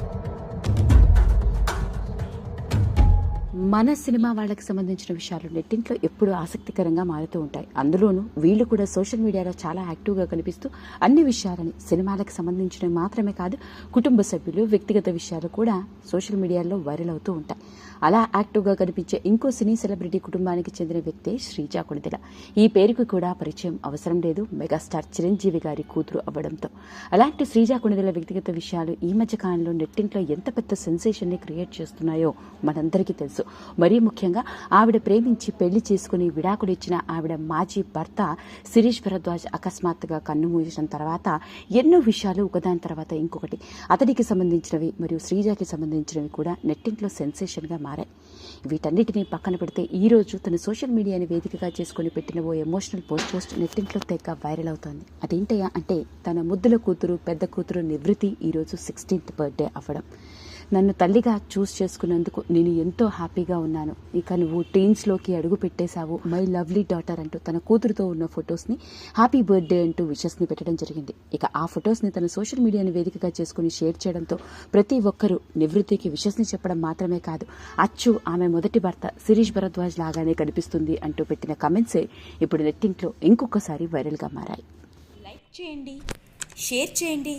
Thank you. మన cinema వాళ్ళకి సంబంధించిన విషయాలు నెట్టింట్లో ఎప్పుడూ ఆసక్తికరంగా మారుతూ ఉంటాయి. అందులోనూ వీళ్ళు కూడా సోషల్ మీడియాలో చాలా యాక్టివ్గా కనిపిస్తూ అన్ని విషయాలని సినిమాలకు సంబంధించినవి మాత్రమే కాదు కుటుంబ సభ్యులు వ్యక్తిగత విషయాలు కూడా సోషల్ మీడియాలో వైరల్ అవుతూ ఉంటాయి. అలా యాక్టివ్గా కనిపించే ఇంకో సినీ సెలబ్రిటీ కుటుంబానికి చెందిన వ్యక్తే శ్రీజా కొణిదెల. ఈ పేరుకు కూడా పరిచయం అవసరం లేదు మెగాస్టార్ చిరంజీవి గారి కూతురు అవ్వడంతో. అలాంటి శ్రీజా కొణిదెల వ్యక్తిగత విషయాలు ఈ మధ్య కాలంలో నెట్టింట్లో ఎంత పెద్ద సెన్సేషన్ని క్రియేట్ చేస్తున్నాయో మనందరికీ తెలుసు. మరీ ముఖ్యంగా ఆవిడ ప్రేమించి పెళ్ళి చేసుకుని విడాకులు ఇచ్చిన ఆవిడ మాజీ భర్త శిరీష్ భరద్వాజ్ అకస్మాత్తుగా కన్ను మూసిన తర్వాత ఎన్నో విషయాలు ఒకదాని తర్వాత ఇంకొకటి. అతడికి సంబంధించినవి మరియు శ్రీజాకి సంబంధించినవి కూడా నెట్టింట్లో సెన్సేషన్గా మారాయి. వీటన్నిటిని పక్కన పెడితే ఈ రోజు తన సోషల్ మీడియాని వేదికగా చేసుకుని పెట్టిన ఓ ఎమోషనల్ పోస్ట్ పోస్ట్ నెట్టింట్లో తెగ వైరల్ అవుతోంది. అదేంటయ్యా అంటే తన ముద్దుల కూతురు పెద్ద కూతురు నివృత్తి ఈరోజు సిక్స్టీన్త్ బర్త్డే అవ్వడం. నన్ను తల్లిగా చూస్ చేసుకున్నందుకు నేను ఎంతో హ్యాపీగా ఉన్నాను. ఇక నువ్వు టీన్స్లోకి అడుగు పెట్టేశావు. మై లవ్లీ డాటర్ అంటూ తన కూతురుతో ఉన్న ఫొటోస్ని హ్యాపీ బర్త్డే అంటూ విషెస్ని పెట్టడం జరిగింది. ఇక ఆ ఫొటోస్ని తన సోషల్ మీడియాని వేదికగా చేసుకుని షేర్ చేయడంతో ప్రతి ఒక్కరూ నివృత్తికి విషెస్ని చెప్పడం మాత్రమే కాదు అచ్చు ఆమె మొదటి భర్త శిరీష్ భరద్వాజ్ లాగానే కనిపిస్తుంది అంటూ పెట్టిన కమెంట్సే ఇప్పుడు నెట్టింట్లో ఇంకొకసారి వైరల్గా మారాయి. లైక్ చేయండి షేర్ చేయండి.